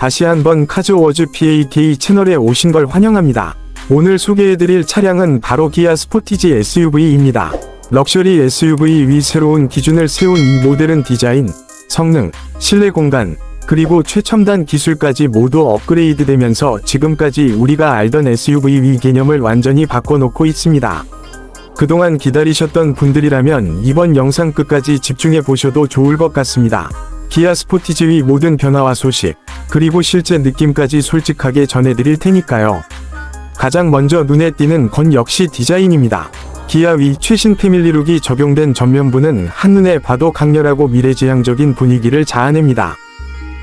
다시 한번 카즈워즈 PAK 채널에 오신 걸 환영합니다. 오늘 소개해드릴 차량은 바로 기아 스포티지 SUV입니다. 럭셔리 SUV 위 새로운 기준을 세운 이 모델은 디자인, 성능, 실내 공간, 그리고 최첨단 기술까지 모두 업그레이드 되면서 지금까지 우리가 알던 SUV 위 개념을 완전히 바꿔놓고 있습니다. 그동안 기다리셨던 분들이라면 이번 영상 끝까지 집중해 보셔도 좋을 것 같습니다. 기아 스포티지 위 모든 변화와 소식, 그리고 실제 느낌까지 솔직하게 전해드릴 테니까요. 가장 먼저 눈에 띄는 건 역시 디자인입니다. 기아 위 최신 패밀리룩이 적용된 전면부는 한눈에 봐도 강렬하고 미래지향적인 분위기를 자아냅니다.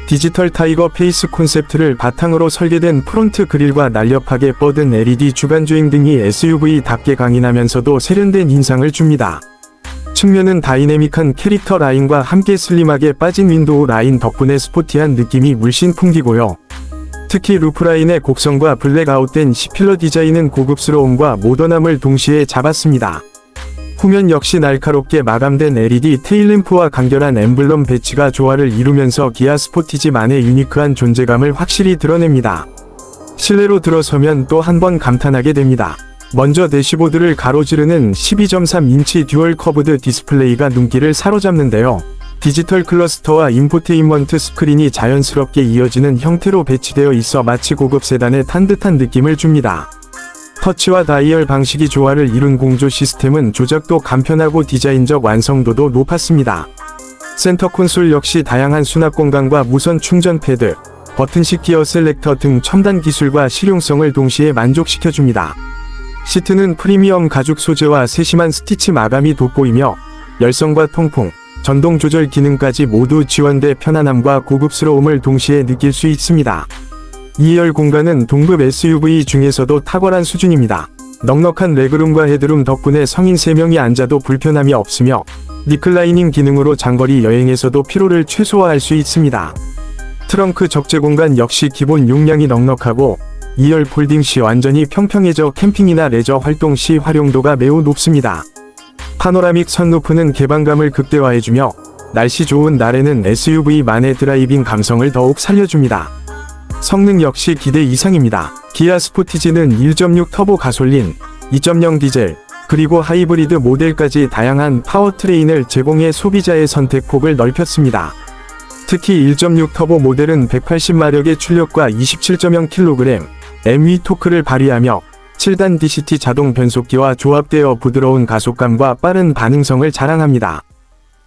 디지털 타이거 페이스 콘셉트를 바탕으로 설계된 프론트 그릴과 날렵하게 뻗은 LED 주간주행 등이 SUV답게 강인하면서도 세련된 인상을 줍니다. 측면은 다이내믹한 캐릭터 라인과 함께 슬림하게 빠진 윈도우 라인 덕분에 스포티한 느낌이 물씬 풍기고요. 특히 루프라인의 곡선과 블랙 아웃된 C필러 디자인은 고급스러움과 모던함을 동시에 잡았습니다. 후면 역시 날카롭게 마감된 LED 테일램프와 간결한 엠블럼 배치가 조화를 이루면서 기아 스포티지만의 유니크한 존재감을 확실히 드러냅니다. 실내로 들어서면 또 한 번 감탄하게 됩니다. 먼저 대시보드를 가로지르는 12.3인치 듀얼 커브드 디스플레이가 눈길을 사로잡는데요. 디지털 클러스터와 인포테인먼트 스크린이 자연스럽게 이어지는 형태로 배치되어 있어 마치 고급 세단에 탄 듯한 느낌을 줍니다. 터치와 다이얼 방식이 조화를 이룬 공조 시스템은 조작도 간편하고 디자인적 완성도도 높았습니다. 센터 콘솔 역시 다양한 수납 공간과 무선 충전 패드, 버튼식 기어 셀렉터 등 첨단 기술과 실용성을 동시에 만족시켜줍니다. 시트는 프리미엄 가죽 소재와 세심한 스티치 마감이 돋보이며 열성과 통풍, 전동 조절 기능까지 모두 지원돼 편안함과 고급스러움을 동시에 느낄 수 있습니다. 2열 공간은 동급 SUV 중에서도 탁월한 수준입니다. 넉넉한 레그룸과 헤드룸 덕분에 성인 3명이 앉아도 불편함이 없으며 리클라이닝 기능으로 장거리 여행에서도 피로를 최소화할 수 있습니다. 트렁크 적재 공간 역시 기본 용량이 넉넉하고 2열 폴딩 시 완전히 평평해져 캠핑이나 레저 활동 시 활용도가 매우 높습니다. 파노라믹 선루프는 개방감을 극대화해주며 날씨 좋은 날에는 SUV만의 드라이빙 감성을 더욱 살려줍니다. 성능 역시 기대 이상입니다. 기아 스포티지는 1.6 터보 가솔린, 2.0 디젤, 그리고 하이브리드 모델까지 다양한 파워트레인을 제공해 소비자의 선택폭을 넓혔습니다. 특히 1.6 터보 모델은 180마력의 출력과 27.0kg, MV 토크를 발휘하며 7단 DCT 자동 변속기와 조합되어 부드러운 가속감과 빠른 반응성을 자랑합니다.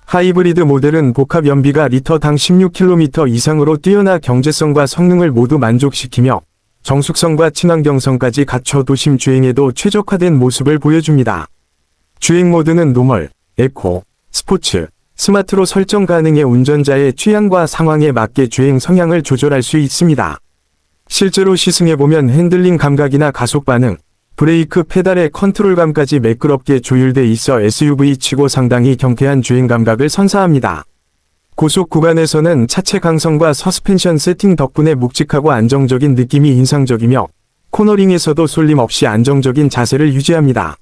하이브리드 모델은 복합 연비가 리터당 16km 이상으로 뛰어나 경제성과 성능을 모두 만족시키며 정숙성과 친환경성까지 갖춰 도심 주행에도 최적화된 모습을 보여줍니다. 주행 모드는 노멀, 에코, 스포츠, 스마트로 설정 가능해 운전자의 취향과 상황에 맞게 주행 성향을 조절할 수 있습니다. 실제로 시승해보면 핸들링 감각이나 가속 반응, 브레이크 페달의 컨트롤감까지 매끄럽게 조율돼 있어 SUV 치고 상당히 경쾌한 주행 감각을 선사합니다. 고속 구간에서는 차체 강성과 서스펜션 세팅 덕분에 묵직하고 안정적인 느낌이 인상적이며 코너링에서도 쏠림 없이 안정적인 자세를 유지합니다.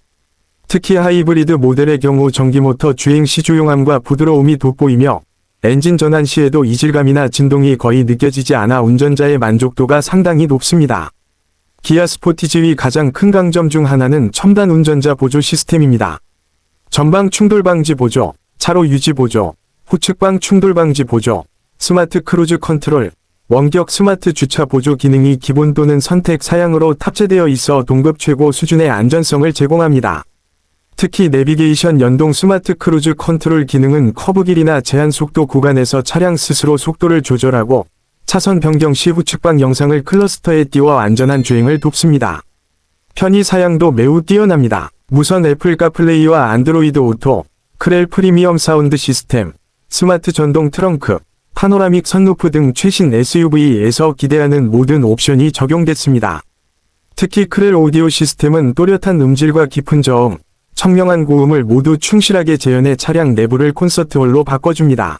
특히 하이브리드 모델의 경우 전기모터 주행 시 조용함과 부드러움이 돋보이며 엔진 전환 시에도 이질감이나 진동이 거의 느껴지지 않아 운전자의 만족도가 상당히 높습니다. 기아 스포티지의 가장 큰 강점 중 하나는 첨단 운전자 보조 시스템입니다. 전방 충돌 방지 보조, 차로 유지 보조, 후측방 충돌 방지 보조, 스마트 크루즈 컨트롤, 원격 스마트 주차 보조 기능이 기본 또는 선택 사양으로 탑재되어 있어 동급 최고 수준의 안전성을 제공합니다. 특히 내비게이션 연동 스마트 크루즈 컨트롤 기능은 커브 길이나 제한 속도 구간에서 차량 스스로 속도를 조절하고 차선 변경 시 후측방 영상을 클러스터에 띄워 안전한 주행을 돕습니다. 편의 사양도 매우 뛰어납니다. 무선 애플 카플레이와 안드로이드 오토, 크렐 프리미엄 사운드 시스템, 스마트 전동 트렁크, 파노라믹 선루프 등 최신 SUV에서 기대하는 모든 옵션이 적용됐습니다. 특히 크렐 오디오 시스템은 또렷한 음질과 깊은 저음, 청명한 고음을 모두 충실하게 재현해 차량 내부를 콘서트홀로 바꿔줍니다.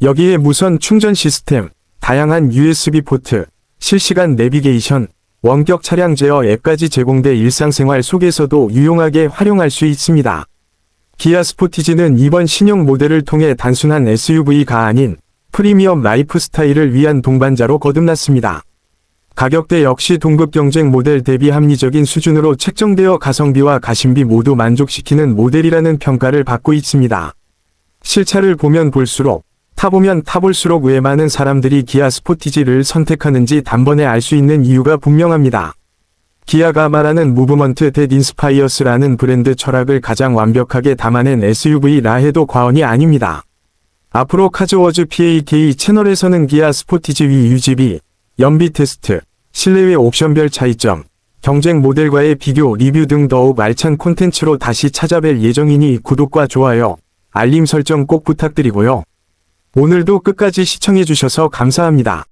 여기에 무선 충전 시스템, 다양한 USB 포트, 실시간 내비게이션, 원격 차량 제어 앱까지 제공돼 일상생활 속에서도 유용하게 활용할 수 있습니다. 기아 스포티지는 이번 신형 모델을 통해 단순한 SUV가 아닌 프리미엄 라이프 스타일을 위한 동반자로 거듭났습니다. 가격대 역시 동급 경쟁 모델 대비 합리적인 수준으로 책정되어 가성비와 가심비 모두 만족시키는 모델이라는 평가를 받고 있습니다. 실차를 보면 볼수록 타보면 타볼수록 왜 많은 사람들이 기아 스포티지를 선택하는지 단번에 알 수 있는 이유가 분명합니다. 기아가 말하는 무브먼트 댓 인스파이어스라는 브랜드 철학을 가장 완벽하게 담아낸 SUV라 해도 과언이 아닙니다. 앞으로 카즈워즈 PAK 채널에서는 기아 스포티지 위 UGB, 연비 테스트, 실내외 옵션별 차이점, 경쟁 모델과의 비교 리뷰 등 더욱 알찬 콘텐츠로 다시 찾아뵐 예정이니 구독과 좋아요, 알림 설정 꼭 부탁드리고요. 오늘도 끝까지 시청해주셔서 감사합니다.